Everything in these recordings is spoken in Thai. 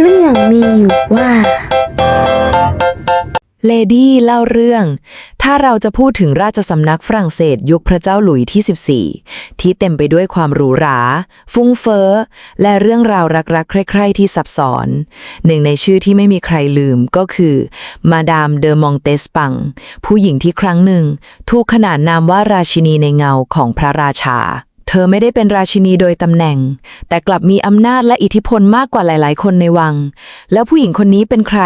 เรื่องมีอยู่ว่า เลดี้เล่าเรื่อง ถ้าเราจะพูดถึงราชสำนักฝรั่งเศสยุคพระเจ้าหลุยที่ 14 ที่เต็มไปด้วยความหรูหรา ฟุ้งเฟ้อ และเรื่องราวรักๆ ใคร่ๆ ที่ซับซ้อน หนึ่งในชื่อที่ไม่มีใครลืมก็คือ มาดามเดอมองเตสปัง ผู้หญิงที่ครั้งหนึ่ง ถูกขนานนามว่าราชินีในเงาของพระราชา ธอไม่ได้เป็นราชินีโดยตำแหน่ง แต่กลับมีอำนาจและอิทธิพลมากกว่าหลาย ๆ คนในวัง แล้วผู้หญิงคนนี้เป็นใคร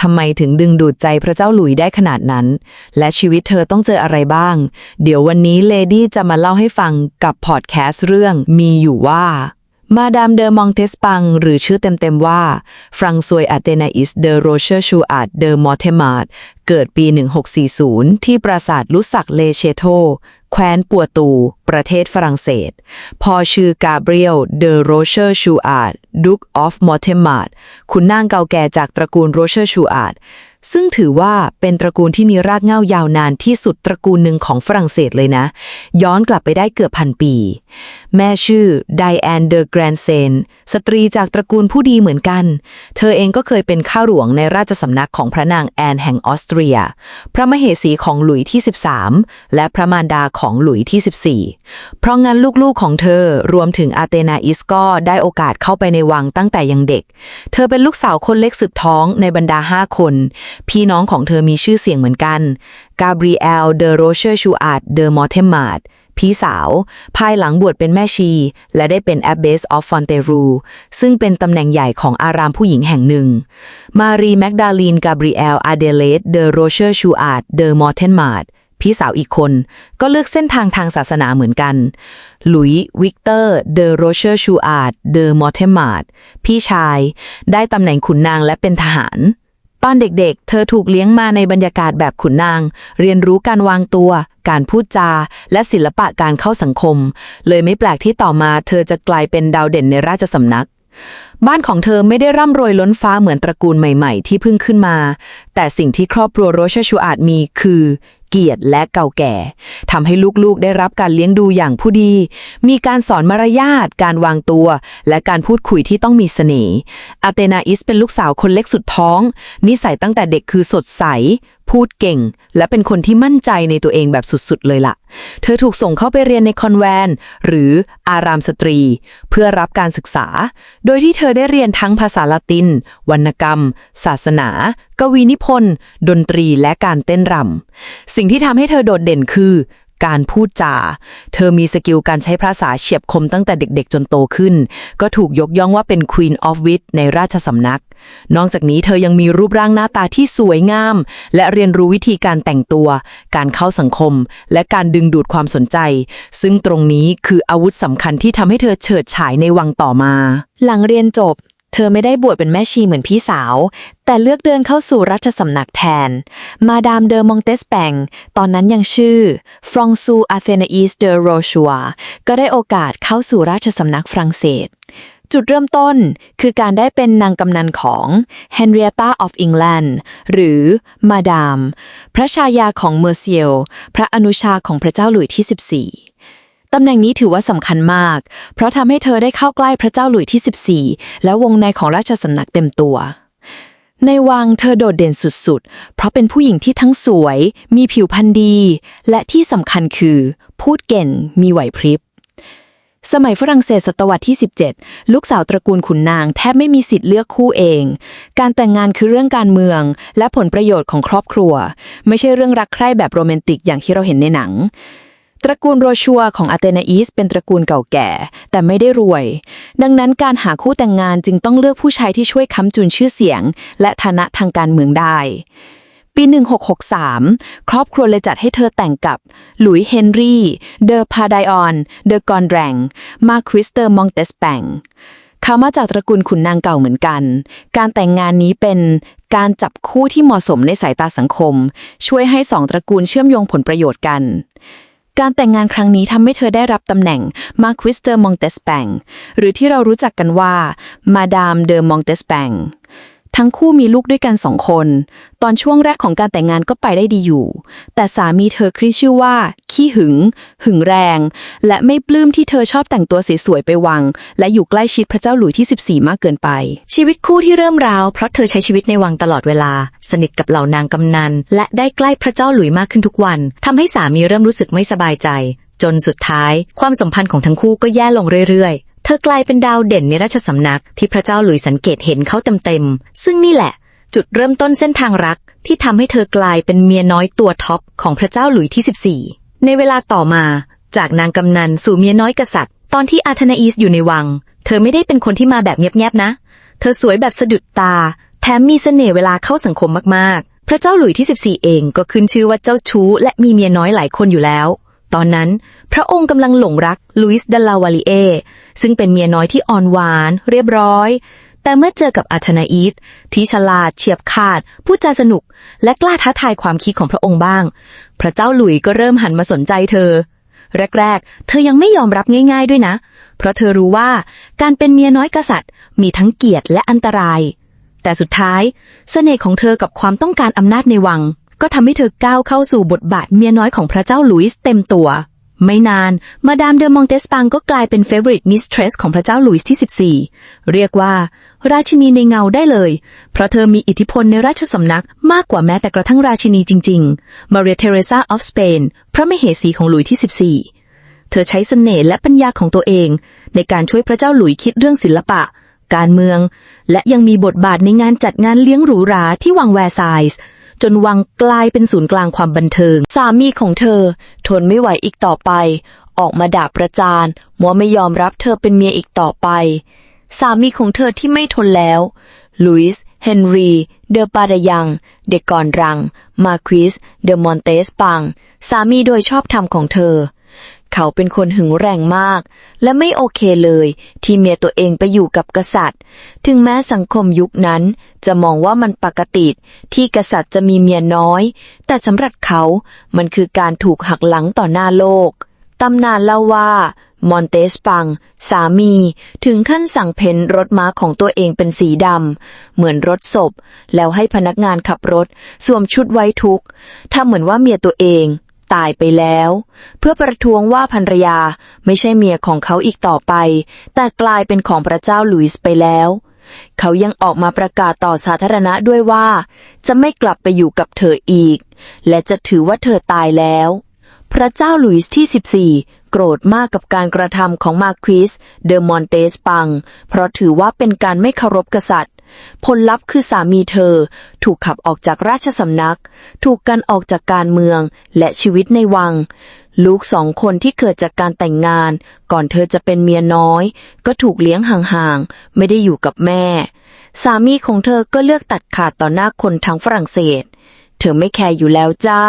ทำไมถึงดึงดูดใจพระเจ้าหลุยได้ขนาดนั้น และชีวิตเธอต้องเจออะไรบ้าง เดี๋ยววันนี้เลดี้จะมาเล่าให้ฟังกับพอดแคสต์เรื่องมีอยู่ว่ามาดามเดอมองเทสปัง หรือชื่อเต็มๆว่าฟรังซวยอาเตนาอิสเดอโรเชอร์ชูอาดเดอมอเทมาดเกิดปี 1640 ที่ปราสาทลุสักเลเชโต แคว้นปัวตู ประเทศฝรั่งเศส พอชื่อกาเบรียล เดอโรเชอร์ชูอาด ดุกออฟมอเทมาดคุณนางเก่าแก่จากตระกูลโรเชอร์ชูอาด ซึ่งถือว่าเป็นตระกูลที่มีรากเหง้ายาวนานที่สุดตระกูลหนึ่งของฝรั่งเศสเลยนะ ย้อนกลับไปได้เกือบพันปี แม่ชื่อไดแอนเดอร์แกรนเซนสตรีจากตระกูลผู้ดีเหมือนกัน เธอเองก็เคยเป็นข้าหลวงในราชสำนักของพระนางแอนแห่งออสเตรีย พระมเหสีของหลุยที่ 13 และพระมารดาของหลุยที่ 14 เพราะงั้นลูกๆของเธอรวมถึงอาเตนาอิสก็ได้โอกาสเข้าไปในวังตั้งแต่ยังเด็ก เธอเป็นลูกสาวคนเล็กสืบท้องในบรรดา5คนพี่น้องของเธอมีชื่อเสียงเหมือนกันกาเบรียลเดอโรเชอร์ชูอาดเดอมอเทมาดพี่สาว ภายหลังบวชเป็นแม่ชี และได้เป็น Abbess of Fonterou ซึ่งเป็นตำแหน่งใหญ่ของอารามผู้หญิงแห่งหนึ่ง มารีแมกดาลีนกาเบรียลอาเดเลดเดอโรเชอร์ชูอาดเดอมอเทนมาดพี่สาวอีกคนก็เลือกเส้นทางทางศาสนาเหมือนกัน หลุยส์วิกเตอร์ เดอโรเชอร์ชูอาดเดอมอเทมาดพี่ชาย ได้ตำแหน่งขุนนางและเป็นทหาร ตอนเด็กๆ เธอถูกเลี้ยงมาในบรรยากาศแบบขุนนาง เรียนรู้การวางตัว การพูดจา และศิลปะการเข้าสังคม เลยไม่แปลกที่ต่อมาเธอจะกลายเป็นดาวเด่นในราชสำนัก บ้านของเธอไม่ได้ร่ำรวยล้นฟ้าเหมือนตระกูลใหม่ ๆ ที่เพิ่งขึ้นมา แต่สิ่งที่ครอบครัวโรชชูอาจมีคือ เกียรติและเก่าแก่ทำให้ลูกๆได้รับการเลี้ยงดูอย่างผู้ดี มีการสอนมารยาทการวางตัว และการพูดคุยที่ต้องมีเสน่ห์อาเตนาอิสเป็นลูกสาวคนเล็กสุดท้อง นิสัยตั้งแต่เด็กคือสดใส พูดเก่ง และเป็นคนที่มั่นใจในตัวเองแบบสุดๆเลยล่ะ เธอถูกส่งเข้าไปเรียนในคอนแวนหรืออารามสตรี เพื่อรับการศึกษา โดยที่เธออได้เรียนทั้งภาษาละติน วรรณกรรม ศาสนา กวีนิพนธ์ ดนตรีและการเต้นรำ สิ่งที่ทำให้เธอโดดเด่นคือ การพูดจา เธอมีสกิลการใช้ภาษาเฉียบคมตั้งแต่เด็กๆ จนโตขึ้น ก็ถูกยกย่องว่าเป็น Queen of Wit ในราชสำนัก นอกจากนี้เธอยังมีรูปร่างหน้าตาที่สวยงาม และเรียนรู้วิธีการแต่งตัว การเข้าสังคม และการดึงดูดความสนใจ ซึ่งตรงนี้คืออาวุธสำคัญที่ทำให้เธอเฉิดฉายในวังต่อมา หลังเรียนจบ เธอไม่ได้บวชเป็นแม่ชีเหมือนพี่สาว แต่เลือกเดินเข้าสู่ราชสำนักแทน มาดามเดอมองเตสแปงตอนนั้นยังชื่อฟรองซูอาเธนาอีสเดอโรชัวก็ได้โอกาสเข้าสู่ราชสำนักฝรั่งเศส จุดเริ่มต้นคือการได้เป็นนางกำนันของ Henrietta of England หรือมาดาม พระชายาของเมอร์เซียลพระอนุชาของพระเจ้าหลุยที่ 14 ตำแหน่งนี้ถือว่าสำคัญมาก เพราะทำให้เธอได้เข้าใกล้พระเจ้าหลุยที่ 14 และวงในของราชสำนักเต็มตัว ในวังเธอโดดเด่นสุดๆ เพราะเป็นผู้หญิงที่ทั้งสวย มีผิวพรรณดี และที่สำคัญคือ พูดเก่ง มีไหวพริบ สมัยฝรั่งเศสศตวรรษที่ 17 ลูกสาวตระกูลขุนนางแทบไม่มีสิทธิ์เลือกคู่เอง การแต่งงานคือเรื่องการเมือง และผลประโยชน์ของครอบครัว ไม่ใช่เรื่องรักใคร่แบบโรแมนติกอย่างที่เราเห็นในหนัง ตระกูลโรชัวของอาเตนาอีสเป็นตระกูลเก่าแก่ แต่ไม่ได้รวย ดังนั้นการหาคู่แต่งงานจึงต้องเลือกผู้ชายที่ช่วยค้ำจุนชื่อเสียง และฐานะทางการเมืองได้ ปี 1663 ครอบครัวเลยจัดให้เธอแต่งกับหลุยส์เฮนรี่ เดอพาไดออน เดอกอนแรง มาควิสเตอร์มองเตสแปงเขามาจากตระกูลขุนนางเก่าเหมือนกัน การแต่งงานนี้เป็นการจับคู่ที่เหมาะสมในสายตาสังคม ช่วยให้สองตระกูลเชื่อมโยงผลประโยชน์กัน การแต่งงานครั้งนี้ทำให้เธอได้รับตำแหน่งมาควิสเตอร์มองเตสแปงหรือที่เรารู้จักกันว่ามาดามเดอมองเตสแปง ทั้งคู่มีลูกด้วยกันสองคน ตอนช่วงแรกของการแต่งงานก็ไปได้ดีอยู่ แต่สามีเธอคริสชื่อว่า ขี้หึง หึงแรง และไม่ปลื้มที่เธอชอบแต่งตัวสวยๆไปวัง และอยู่ใกล้ชิดพระเจ้าหลุยที่ 14 มากเกินไป ชีวิตคู่ที่เริ่มร้าวเพราะเธอใช้ชีวิตในวังตลอดเวลา สนิทกับเหล่านางกำนัน และได้ใกล้พระเจ้าหลุยมากขึ้นทุกวันทำให้สามีเริ่มรู้สึกไม่สบายใจจนสุดท้าย ความสัมพันธ์ของทั้งคู่ก็แย่ลงเรื่อยๆ ธอกลายเป็นดาวเด่นในราชสำนักที่พระเจ้าหลุยสังเกตเห็นเขาเต็มๆ ซึ่งนี่แหละ จุดเริ่มต้นเส้นทางรักที่ทำให้เธอกลายเป็นเมียน้อยตัวท็อปของพระเจ้าหลุยที่ 14 ในเวลาต่อมา จากนางกำนันสู่เมียน้อยกษัตริย์ ตอนที่อาธนาอีสอยู่ในวัง เธอไม่ได้เป็นคนที่มาแบบเงียบๆนะ เธอสวยแบบสะดุดตา แถมมีเสน่ห์เวลาเข้าสังคมมากๆ พระเจ้าหลุยที่ 14 เองก็ขึ้นชื่อว่าเจ้าชู้และมีเมียน้อยหลายคนอยู่แล้ว ตอนนั้น พระองค์กำลังหลงรักลุยส์ดัลลาวาลีเอซึ่งเป็นเมียน้อยที่อ่อนหวาน เรียบร้อย แต่เมื่อเจอกับอาธนาอีสที่ฉลาดเฉียบขาดพูดจาสนุก และกล้าท้าทายความคิดของพระองค์บ้าง พระเจ้าหลุยก็เริ่มหันมาสนใจเธอ แรก ๆ เธอยังไม่ยอมรับง่าย ๆด้วยนะ เพราะเธอรู้ว่าการเป็นเมียน้อยกษัตริย์ มีทั้งเกียรติและอันตราย แต่สุดท้ายเสน่ห์ของเธอกับความต้องการอำนาจในวัง ก็ทำให้เธอก้าวเข้าสู่บทบาทเมียน้อยของพระเจ้าหลุยส์เต็มตัว ไม่นาน มาดามเดอมองเตสปังก็กลายเป็นเฟเวอริตมิสเทรสของพระเจ้าหลุยส์ที่ 14 เรียกว่า ราชินีในเงาได้เลย เพราะเธอมีอิทธิพลในราชสำนักมากกว่าแม้แต่กระทั่งราชินีจริงๆ มาเรียเทเรซาออฟสเปนพระมเหสีของหลุยส์ที่ 14 เธอใช้เสน่ห์และปัญญาของตัวเอง ในการช่วยพระเจ้าหลุยคิดเรื่องศิลปะ การเมือง และยังมีบทบาทในงานจัดงานเลี้ยงหรูหราที่วังแวร์ไซส์ จนวังกลายเป็นศูนย์กลางความบันเทิง สามีของเธอ ทนไม่ไหวอีกต่อไป ออกมาด่าประจานว่าไม่ยอมรับเธอเป็นเมียอีกต่อไป สามีของเธอที่ไม่ทนแล้วลุยส์เฮนรี เดอปาดยัง เดกอนรัง มาควิส เดอมอนเตสปัง สามีโดยชอบธรรมของเธอ เขาเป็นคนหึงแรงมาก และไม่โอเคเลยที่เมียตัวเองไปอยู่กับกษัตริย์ ถึงแม้สังคมยุคนั้น จะมองว่ามันปกติที่กษัตริย์จะมีเมียน้อย แต่สำหรับเขามันคือการถูกหักหลังต่อหน้าโลกตำนานเล่าว่ามอนเตสปัง สามี ถึงขั้นสั่งเพ้นรถม้าของตัวเองเป็นสีดำ เหมือนรถศพ แล้วให้พนักงานขับรถ สวมชุดไว้ทุกข์ทำเหมือนว่าเมียตัวเอง ตายไปแล้ว เพื่อประท้วงว่าภรรยาไม่ใช่เมียของเขาอีกต่อไป แต่กลายเป็นของพระเจ้าหลุยส์ไปแล้ว เขายังออกมาประกาศต่อสาธารณะด้วยว่า จะไม่กลับไปอยู่กับเธออีก และจะถือว่าเธอตายแล้ว พระเจ้าหลุยส์ที่ 14โกรธมากกับการกระทำของมาควิสเดอมอนเตสปัง เพราะถือว่าเป็นการไม่เคารพกษัตริย์ ผลลัพธ์คือสามีเธอ ถูกขับออกจากราชสำนัก ถูกกันออกจากการเมืองและชีวิตในวัง ลูกสองคนที่เกิดจากการแต่งงาน ก่อนเธอจะเป็นเมียน้อย ก็ถูกเลี้ยงห่างๆ ไม่ได้อยู่กับแม่ สามีของเธอก็เลือกตัดขาดต่อหน้าคนทั้งฝรั่งเศส เธอไม่แคร์อยู่แล้วจ้า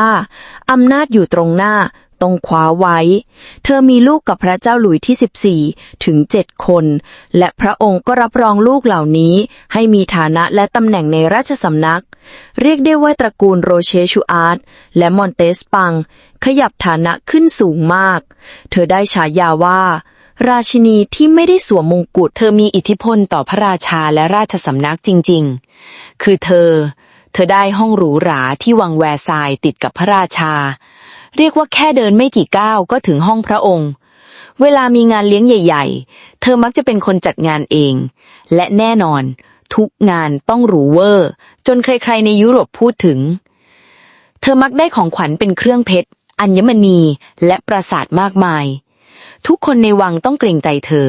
อำนาจอยู่ตรงหน้า ต้องคว้าไว้ เธอมีลูกกับพระเจ้าหลุยที่ 14 ถึง 7 คน และพระองค์ก็รับรองลูกเหล่านี้ ให้มีฐานะและตำแหน่งในราชสำนัก เรียกได้ว่าตระกูลโรเชชูอาร์ตและมอนเตสปัง ขยับฐานะขึ้นสูงมาก เธอได้ฉายาว่าราชินีที่ไม่ได้สวมมงกุฎ เธอมีอิทธิพลต่อพระราชาและราชสำนักจริงๆ คือเธอ เธอได้ห้องหรูหราที่วังแวร์ซายติดกับพระราชา เรียกว่าแค่เดินไม่กี่ก้าวก็ถึงห้องพระองค์ เวลามีงานเลี้ยงใหญ่ ๆ เธอมักจะเป็นคนจัดงานเอง และแน่นอน ทุกงานต้องหรูเวอร์ จนใครๆในยุโรปพูดถึง เธอมักได้ของขวัญเป็นเครื่องเพชร อัญมณี และปราสาทมากมาย ทุกคนในวังต้องเกรงใจเธอ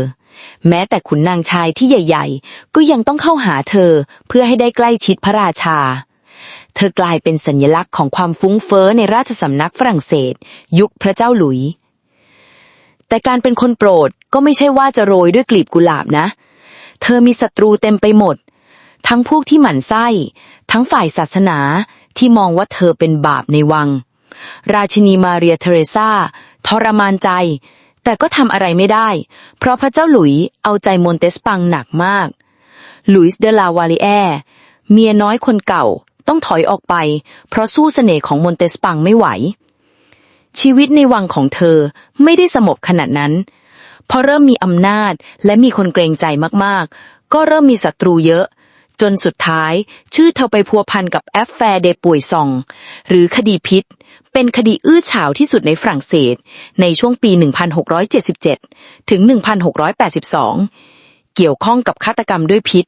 แม้แต่ขุนนางชายที่ใหญ่ ๆ ก็ยังต้องเข้าหาเธอเพื่อให้ได้ใกล้ชิดพระราชา ธอกลายเป็นสัญลักษณ์ของความฟุ้งเฟ้อในราชสำนักฝรั่งเศส ยุคพระเจ้าหลุย แต่การเป็นคนโปรดก็ไม่ใช่ว่าจะโรยด้วยกลีบกุหลาบนะ เธอมีศัตรูเต็มไปหมด ทั้งพวกที่หมั่นไส้ ทั้งฝ่ายศาสนาที่มองว่าเธอเป็นบาปในวัง ราชินีมาเรียเทเรซาทรมานใจ แต่ก็ทำอะไรไม่ได้ เพราะพระเจ้าหลุยเอาใจมอนเตสปังหนักมาก หลุยส์เดลาวาลิแอเมียน้อยคนเก่า ต้องถอยออกไป เพราะสู้เสน่ห์ของมอนเตสปังไม่ไหว ชีวิตในวังของเธอไม่ได้สงบขนาดนั้น พอเริ่มมีอำนาจและมีคนเกรงใจมากๆ ก็เริ่มมีศัตรูเยอะ จนสุดท้าย ชื่อเธอไปพัวพันกับแอฟแฟร์เดป่วยซอง หรือคดีพิษ เป็นคดีอื้อฉาวที่สุดในฝรั่งเศส ในช่วงปี 1677 ถึง 1682 เกี่ยวข้องกับฆาตกรรมด้วยพิษ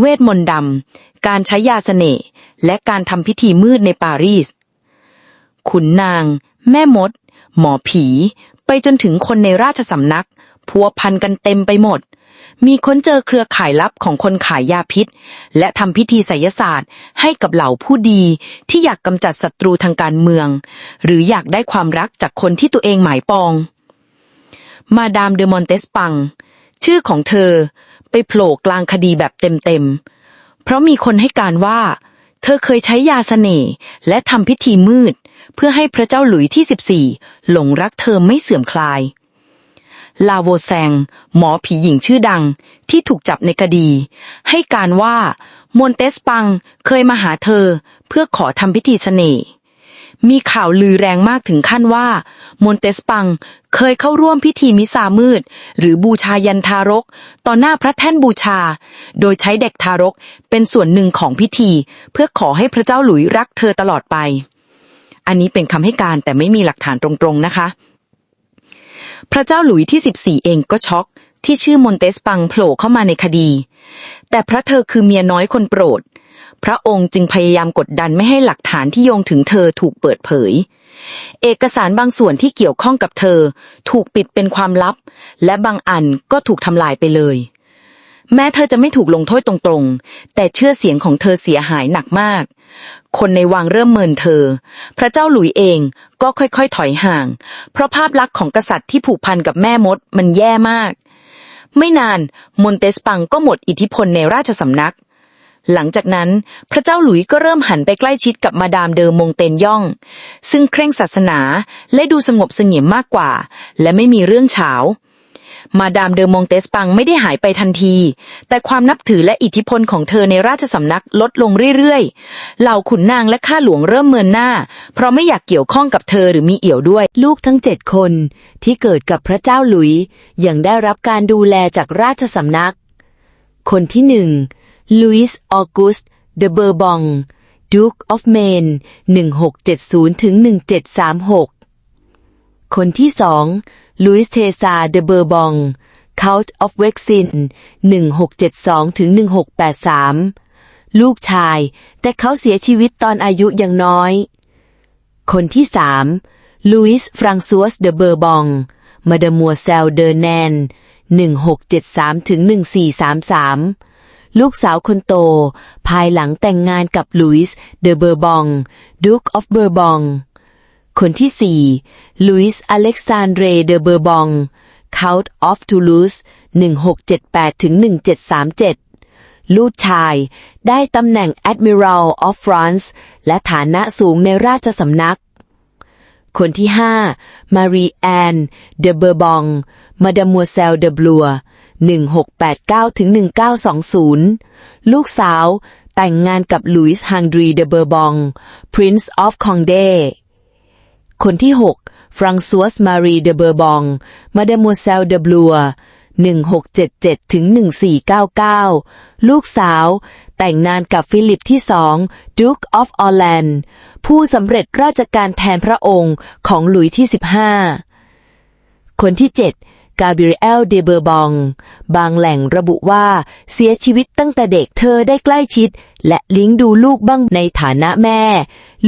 เวทมนต์ดำ การใช้ยาเสน่ห์และการทำพิธีมืดในปารีส ขุนนาง แม่มด หมอผี ไปจนถึงคนในราชสำนัก พัวพันกันเต็มไปหมด มีคนเจอเครือข่ายลับของคนขายยาพิษ และทำพิธีไสยศาสตร์ให้กับเหล่าผู้ดีที่อยากกำจัดศัตรูทางการเมือง หรืออยากได้ความรักจากคนที่ตัวเองหมายปอง มาดามเดอมอนเตสปัง ชื่อของเธอไปโผล่กลางคดีแบบเต็มๆ เพราะมีคนให้การว่า เธอเคยใช้ยาเสน่ห์และทำพิธีมืด เพื่อให้พระเจ้าหลุยที่ 14 หลงรักเธอไม่เสื่อมคลาย ลาโวแซง หมอผีหญิงชื่อดังที่ถูกจับในคดี ให้การว่ามอนเตสปังเคยมาหาเธอเพื่อขอทำพิธีเสน่ห์ มีข่าวลือแรงมากถึงขั้นว่า มอนเตสปังเคยเข้าร่วมพิธีมิสามืด หรือบูชายันทารก ต่อหน้าพระแท่นบูชา โดยใช้เด็กทารกเป็นส่วนหนึ่งของพิธี เพื่อขอให้พระเจ้าหลุยรักเธอตลอดไป อันนี้เป็นคำให้การแต่ไม่มีหลักฐานตรงๆนะคะ พระเจ้าหลุยที่ 14 เองก็ช็อกที่ชื่อมอนเตสปังโผล่เข้ามาในคดี แต่พระเธอคือเมียน้อยคนโปรด พระองค์จึงพยายามกดดันไม่ให้หลักฐานที่โยงถึงเธอถูกเปิดเผย เอกสารบางส่วนที่เกี่ยวข้องกับเธอ ถูกปิดเป็นความลับ และบางอันก็ถูกทำลายไปเลย แม้เธอจะไม่ถูกลงโทษตรงๆ แต่เชื่อเสียงของเธอเสียหายหนักมาก คนในวังเริ่มเมินเธอ พระเจ้าหลุยเองก็ค่อยๆ ถอยห่าง เพราะภาพลักษณ์ของกษัตริย์ที่ผูกพันกับแม่มดมันแย่มากไม่นานมอนเตสปังก็หมดอิทธิพลในราชสำนัก หลังจากนั้น พระเจ้าหลุยส์ก็เริ่มหันไปใกล้ชิดกับมาดามเดอมงเตนย่อง ซึ่งเคร่งศาสนาและดูสงบเสงี่ยมมากกว่า และไม่มีเรื่องเฉามาดามเดอมงเตสปังไม่ได้หายไปทันที แต่ความนับถือและอิทธิพลของเธอในราชสำนักลดลงเรื่อยๆ เหล่าขุนนางและข้าหลวงเริ่มเมินหน้า เพราะไม่อยากเกี่ยวข้องกับเธอหรือมีเอี่ยวด้วย ลูกทั้งเจ็ดคนที่เกิดกับพระเจ้าหลุยยังได้รับการดูแลจากราชสำนัก คนที่หนึ่ง ลุยส์ออกุสเดเบอร์บองดูคออฟเมน1670ถึง1736 คนที่สองลุยส์เทซาเดเบอร์บองคา u ต์ออฟเว็กซิน1672ถึง1683 ลูกชาย แต่เขาเสียชีวิตตอนอายุยังน้อย คนที่สามลุยส์ฟรังซัวสเดเบอร์บอง มาดามัวเซลเดอร์แนน1673ถึง1433 ลูกสาวคนโต ภายหลังแต่งงานกับลุยส์เดอเบอร์บองดูคออฟเบอร์บองคนที่สี่ลุยส์อเล็กซานเดรเดอเบอร์บองคา u ต์ออฟทูลูส1678ถึง1737 ลูกชายได้ตำแหน่ง Admiral of France และฐานะสูงในราชสำนัก คนที่ห้ามารีแอนเดอเบอร์บองมาดามัวเซลเดบลัว 1689ถึง1920 ลูกสาวแต่งงานกับลุยส์ฮังดรีเดเบอร์บอง Prince of Condé คนที่ 6 ฟรังซัวสมารีเดเบอร์บอง มาดามัวเซลเดบลัว1677ถึง1499 ลูกสาว แต่งงานกับฟิลิปที่สอง Duke of Orleans ผู้สำเร็จราชการแทนพระองค์ของหลุยที่ 15 คนที่ 7 กาเบรีเอลเดเบอร์บอง บางแหล่งระบุว่าเสียชีวิตตั้งแต่เด็กเธอได้ใกล้ชิด และเลี้ยงดูลูกบ้างในฐานะแม่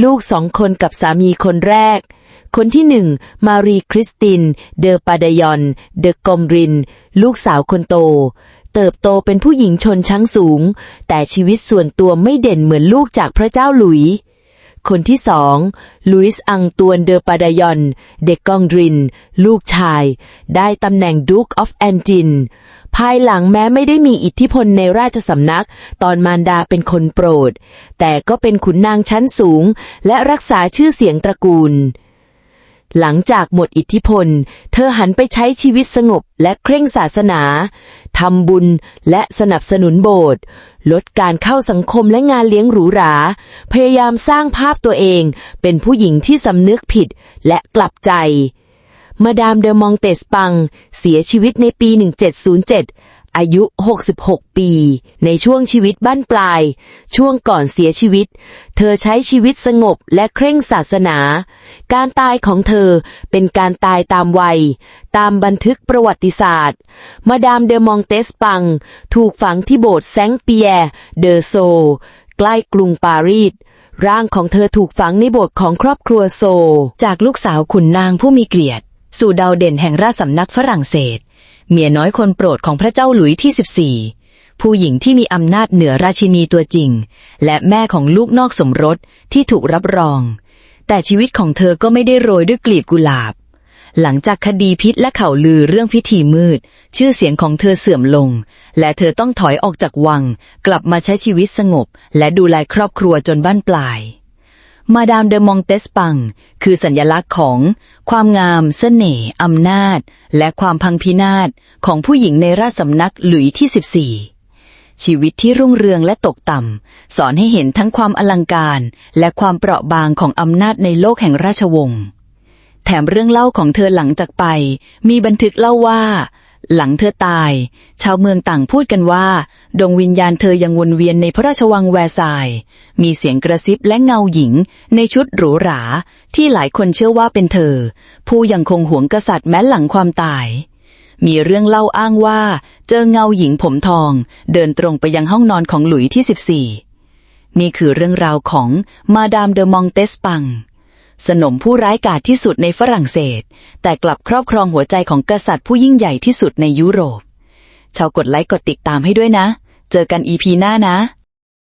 ลูกสองคนกับสามีคนแรก คนที่หนึ่งมารีคริสติน เดอปาดยอน เดอกอมริน ลูกสาวคนโต เติบโตเป็นผู้หญิงชนชั้นสูง แต่ชีวิตส่วนตัวไม่เด่นเหมือนลูกจากพระเจ้าหลุย คนที่สองลุยส์อังตวนเดอปาดายอน เด็กองดริน ลูกชาย ได้ตำแหน่งดูคออฟแอนจิน ภายหลังแม้ไม่ได้มีอิทธิพลในราชสำนัก ตอนมารดาเป็นคนโปรด แต่ก็เป็นขุนนางชั้นสูง และรักษาชื่อเสียงตระกูล หลังจากหมดอิทธิพล เธอหันไปใช้ชีวิตสงบและเคร่งศาสนาทำบุญและสนับสนุนโบสถ์ลดการเข้าสังคมและงานเลี้ยงหรูหรา พยายามสร้างภาพตัวเอง เป็นผู้หญิงที่สำนึกผิดและกลับใจ มาดามเดอมองเตสปัง เสียชีวิตในปี 1707 อายุ 66 ปี ในช่วงชีวิตบ้านปลาย ช่วงก่อนเสียชีวิต เธอใช้ชีวิตสงบและเคร่งศาสนา การตายของเธอเป็นการตายตามวัย ตามบันทึกประวัติศาสตร์ มาดามเดมองเตสปัง ถูกฝังที่โบสถ์แซงเปียร์เดอโซ ใกล้กรุงปารีสร่างของเธอถูกฝังในโบสถ์ของครอบครัวโซ จากลูกสาวขุนนางผู้มีเกียรติ สู่ดาวเด่นแห่งราชสำนักฝรั่งเศส เมียน้อยคนโปรดของพระเจ้าหลุยที่ 14 ผู้หญิงที่มีอำนาจเหนือราชินีตัวจริง และแม่ของลูกนอกสมรสที่ถูกรับรอง แต่ชีวิตของเธอก็ไม่ได้โรยด้วยกลีบกุหลาบ หลังจากคดีพิษและข่าวลือเรื่องพิธีมืด ชื่อเสียงของเธอเสื่อมลง และเธอต้องถอยออกจากวัง กลับมาใช้ชีวิตสงบ และดูแลครอบครัวจนบ้านปลาย มาดามเดอมองเตสปัง คือสัญลักษณ์ของ ความงามเสน่ห์อำนาจ และความพังพินาศของผู้หญิงในราชสำนักหลุยที่ 14 ชีวิตที่รุ่งเรืองและตกต่ำ สอนให้เห็นทั้งความอลังการและความเปราะบางของอำนาจในโลกแห่งราชวงศ์ แถมเรื่องเล่าของเธอหลังจากไป มีบันทึกเล่าว่า หลังเธอตาย ชาวเมืองต่างพูดกันว่า ดวงวิญญาณเธอยังวนเวียนในพระราชวังแวร์ซาย มีเสียงกระซิบและเงาหญิง ในชุดหรูหรา ที่หลายคนเชื่อว่าเป็นเธอ ผู้ยังคงหวงกษัตริย์แม้หลังความตาย มีเรื่องเล่าอ้างว่า เจอเงาหญิงผมทอง เดินตรงไปยังห้องนอนของหลุยที่ 14 นี่คือเรื่องราวของมาดามเดอมองเตสปัง สนมผู้ร้ายกาจที่สุดในฝรั่งเศส แต่กลับครอบครองหัวใจของกษัตริย์ผู้ยิ่งใหญ่ที่สุดในยุโรป ชาวกดไลค์กดติดตามให้ด้วยนะ เจอกันอีพีหน้านะ